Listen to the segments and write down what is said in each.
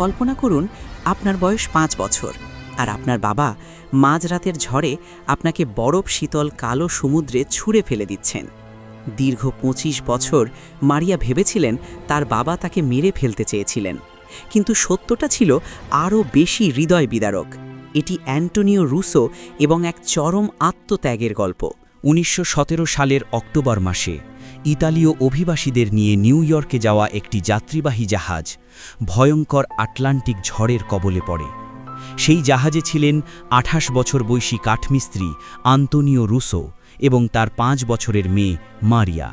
কল্পনা করুন আপনার বয়স পাঁচ বছর। আর আপনার বাবা মাঝরাতের ঝড়ে আপনাকে বরফ শীতল কালো সমুদ্রে ছুঁড়ে ফেলে দিচ্ছেন। দীর্ঘ পঁচিশ বছর মারিয়া ভেবেছিলেন তার বাবা তাকে মেরে ফেলতে চেয়েছিলেন। কিন্তু সত্যটা ছিল আরও বেশি হৃদয় বিদারক। এটি অ্যান্টোনিও রুসো এবং এক চরম আত্মত্যাগের গল্প। উনিশশো সতেরো সালের অক্টোবর মাসে ইতালীয় অভিবাসীদের নিয়ে নিউ ইয়র্কে যাওয়া একটি যাত্রীবাহী জাহাজ ভয়ঙ্কর আটলান্টিক ঝড়ের কবলে পড়ে। সেই জাহাজে ছিলেন আঠাশ বছর বয়সী কাঠমিস্ত্রি আন্তোনিও রুসো এবং তার পাঁচ বছরের মেয়ে মারিয়া।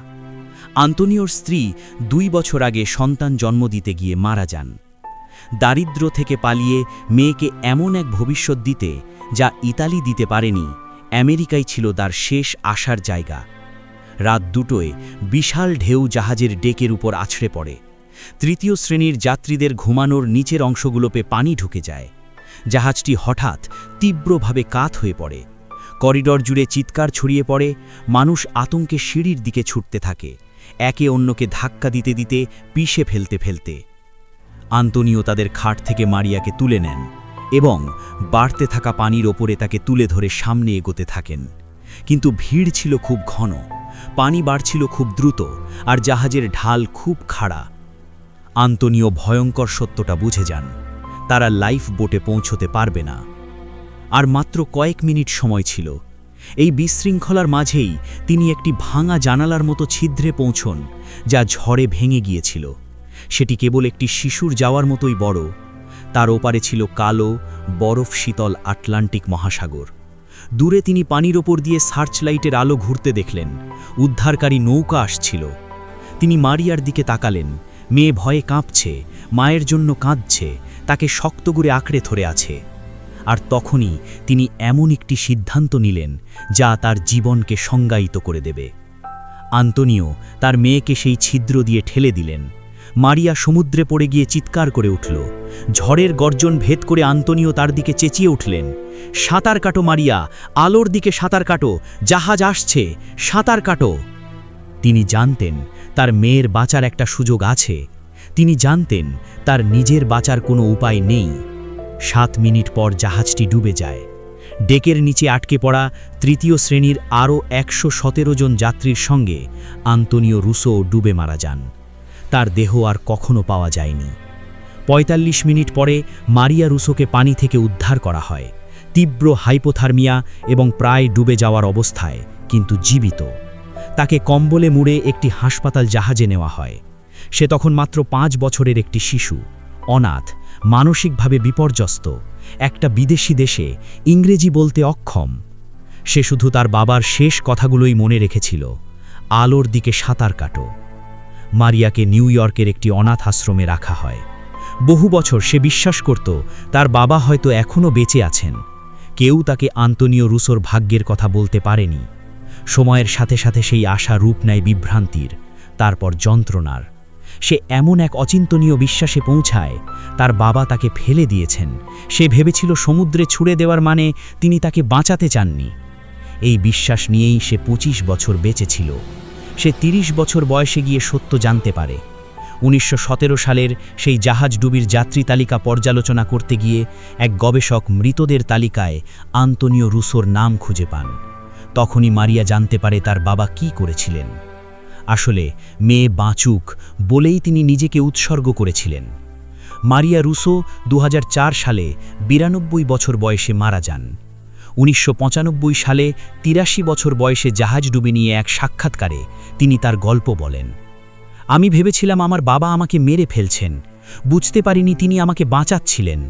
আন্তোনিওর স্ত্রী দুই বছর আগে সন্তান জন্ম দিতে গিয়ে মারা যান। দারিদ্র থেকে পালিয়ে মেয়েকে এমন এক ভবিষ্যৎ দিতে যা ইতালি দিতে পারেনি আমেরিকাই ছিল তার শেষ আসার জায়গা। রাত দুটোয় বিশাল ঢেউ জাহাজের ডেকের উপর আছড়ে পড়ে। তৃতীয় শ্রেণির যাত্রীদের ঘুমানোর নিচের অংশগুলোপে পানি ঢুকে যায়। জাহাজটি হঠাৎ তীব্রভাবে কাত হয়ে পড়ে। করিডর জুড়ে চিৎকার ছড়িয়ে পড়ে, মানুষ আতঙ্কে সিঁড়ির দিকে ছুটতে থাকে, একে অন্যকে ধাক্কা দিতে দিতে পিষে ফেলতে ফেলতে। আন্তনিও তাদের খাট থেকে মারিয়াকে তুলে নেন এবং বাড়তে থাকা পানির ওপরে তাকে তুলে ধরে সামনে এগোতে থাকেন। কিন্তু ভিড় ছিল খুব ঘন। পানি বাড়ছিল খুব দ্রুত আর জাহাজের ঢাল খুব খাড়া। আন্তনিও ভয়ঙ্কর সত্যটা বুঝে যান, তারা লাইফ বোটে পৌঁছতে পারবে না। আর মাত্র কয়েক মিনিট সময় ছিল। এই বিশৃঙ্খলার মাঝেই তিনি একটি ভাঙা জানালার মতো ছিদ্রে পৌঁছন, যা ঝড়ে ভেঙে গিয়েছিল। সেটি কেবল একটি শিশুর যাওয়ার মতোই বড়। তার ওপারে ছিল কালো বরফ শীতল আটলান্টিক মহাসাগর। দূরে তিনি পানির ওপর দিয়ে সার্চ লাইটের আলো ঘুরতে দেখলেন। উদ্ধারকারী নৌকা আসছিল। তিনি মারিয়ার দিকে তাকালেন। মেয়ে ভয়ে কাঁপছে, মায়ের জন্য কাঁদছে, তাকে শক্ত করে আঁকড়ে ধরে আছে। আর তখনই তিনি এমন একটি সিদ্ধান্ত নিলেন, যা তার জীবনকে সংজ্ঞায়িত করে দেবে। আন্তনিও তার মেয়েকে সেই ছিদ্র দিয়ে ঠেলে দিলেন। মারিয়া সমুদ্রে পড়ে গিয়ে চিৎকার করে উঠল। ঝড়ের গর্জন ভেদ করে আন্তনিও তার দিকে চেঁচিয়ে উঠলেন। সাঁতার কাটো, মারিয়া। আলোর দিকে সাঁতার কাটো। জাহাজ আসছে। সাঁতার কাটো। তিনি জানতেন তার মেয়ের বাঁচার একটা সুযোগ আছে। তিনি জানতেন তার নিজের বাঁচার কোনো উপায় নেই। সাত মিনিট পর জাহাজটি ডুবে যায়। ডেকের নিচে আটকে পড়া তৃতীয় শ্রেণির আরও একশো সতেরো জন যাত্রীর সঙ্গে আন্তনিও রুসো ডুবে মারা যান। তার দেহ আর কখনো পাওয়া যায়নি। ৪৫ মিনিট পরে মারিয়া রুসোকে পানি থেকে উদ্ধার করা হয়। তীব্র হাইপোথার্মিয়া এবং প্রায় ডুবে যাওয়ার অবস্থায় কিন্তু জীবিত। তাকে কম্বলে মুড়ে একটি হাসপাতাল জাহাজে নেওয়া হয়। সে তখন মাত্র পাঁচ বছরের একটি শিশু। অনাথ, মানসিকভাবে বিপর্যস্ত, একটা বিদেশি দেশে ইংরেজি বলতে অক্ষম। সে শুধু তার বাবার শেষ কথাগুলোই মনে রেখেছিল। আলোর দিকে সাঁতার কাটো। মারিয়াকে নিউ ইয়র্কের একটি অনাথ আশ্রমে রাখা হয়। বহু বছর সে বিশ্বাস করত, তার বাবা হয়তো এখনও বেঁচে আছেন। কেউ তাকে আন্তনীয় রুসোর ভাগ্যের কথা বলতে পারেনি। সময়ের সাথে সাথে সেই আশা রূপ নেয় বিভ্রান্তির, তারপর যন্ত্রণার। সে এমন এক অচিন্তনীয় বিশ্বাসে পৌঁছায়, তার বাবা তাকে ফেলে দিয়েছেন। সে ভেবেছিল সমুদ্রে ছুড়ে দেওয়ার মানে তিনি তাকে বাঁচাতে চাননি। এই বিশ্বাস নিয়েই সে ২৫ বছর বেঁচেছিল সে ৩০ বছর বয়সে গিয়ে সত্য জানতে পারে। উনিশশো সতেরো সালের সেই জাহাজ ডুবির যাত্রী তালিকা পর্যালোচনা করতে গিয়ে এক গবেষক মৃতদের তালিকায় আন্তনিও রুসোর নাম খুঁজে পান। তখনই মারিয়া জানতে পারে তার বাবা কি করেছিলেন। আসলে মেয়ে বাঁচুক বলেই তিনি নিজেকে উৎসর্গ করেছিলেন। মারিয়া রুসো দু হাজার চার সালে বিরানব্বই বছর বয়সে মারা যান। উনিশশো পঁচানব্বই সালে তিরাশি বছর বয়সে জাহাজ ডুবি নিয়ে এক সাক্ষাৎকারে তিনি তার গল্প বলেন। আমি ভেবেছিলাম আমার বাবা আমাকে মেরে ফেলছেন। বুঝতে পারিনি তিনি আমাকে বাঁচাচ্ছিলেন।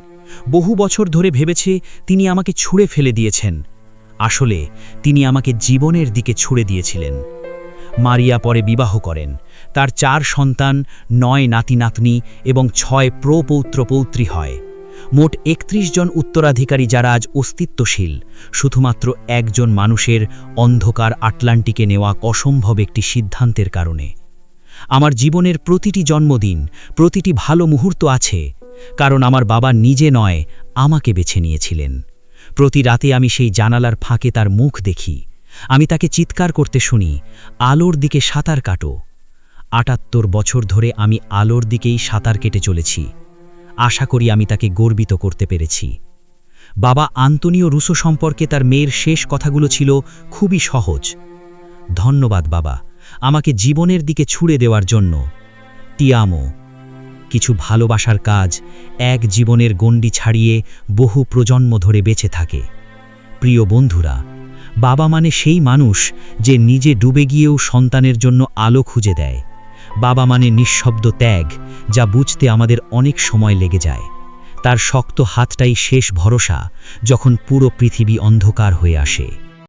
বহু বছর ধরে ভেবেছে তিনি আমাকে ছুঁড়ে ফেলে দিয়েছেন। আসলে তিনি আমাকে জীবনের দিকে ছুঁড়ে দিয়েছিলেন। মারিয়া পরে বিবাহ করেন। তার চার সন্তান, নয় নাতি নাতনি এবং ছয় প্রপৌত্র পৌত্রী হয়। মোট একত্রিশ জন উত্তরাধিকারী যারা আজ অস্তিত্বশীল। শুধুমাত্র একজন মানুষের অন্ধকার আটলান্টিকে নেওয়া অসম্ভব একটি সিদ্ধান্তের কারণে। আমার জীবনের প্রতিটি জন্মদিন, প্রতিটি ভালো মুহূর্ত আছে, কারণ আমার বাবা নিজে নয়, আমাকে বেছে নিয়েছিলেন। প্রতি রাতে আমি সেই জানালার ফাঁকে তার মুখ দেখি। আমি তাকে চিৎকার করতে শুনি, আলোর দিকে সাঁতার কাটো। আটাত্তর বছর ধরে আমি আলোর দিকেই সাঁতার কেটে চলেছি। আশা করি আমি তাকে গর্বিত করতে পেরেছি। বাবা আন্তনিও রুসো সম্পর্কে তার মেয়ের শেষ কথাগুলো ছিল, খুবই সহজ। ধন্যবাদ বাবা, আমাকে জীবনের দিকে ছুড়ে দেওয়ার জন্য। টিয়ামো কিছু ভালোবাসার কাজ এক জীবনের গণ্ডি ছাড়িয়ে বহু প্রজন্ম ধরে বেঁচে থাকে। প্রিয় বন্ধুরা, বাবা মানে সেই মানুষ যে নিজে ডুবে গিয়েও সন্তানের জন্য আলো খুঁজে দেয়। বাবা মানে নিঃশব্দ ত্যাগ, যা বুঝতে আমাদের অনেক সময় লেগে যায়। তার শক্ত হাতটাই শেষ ভরসা, যখন পুরো পৃথিবী অন্ধকার হয়ে আসে।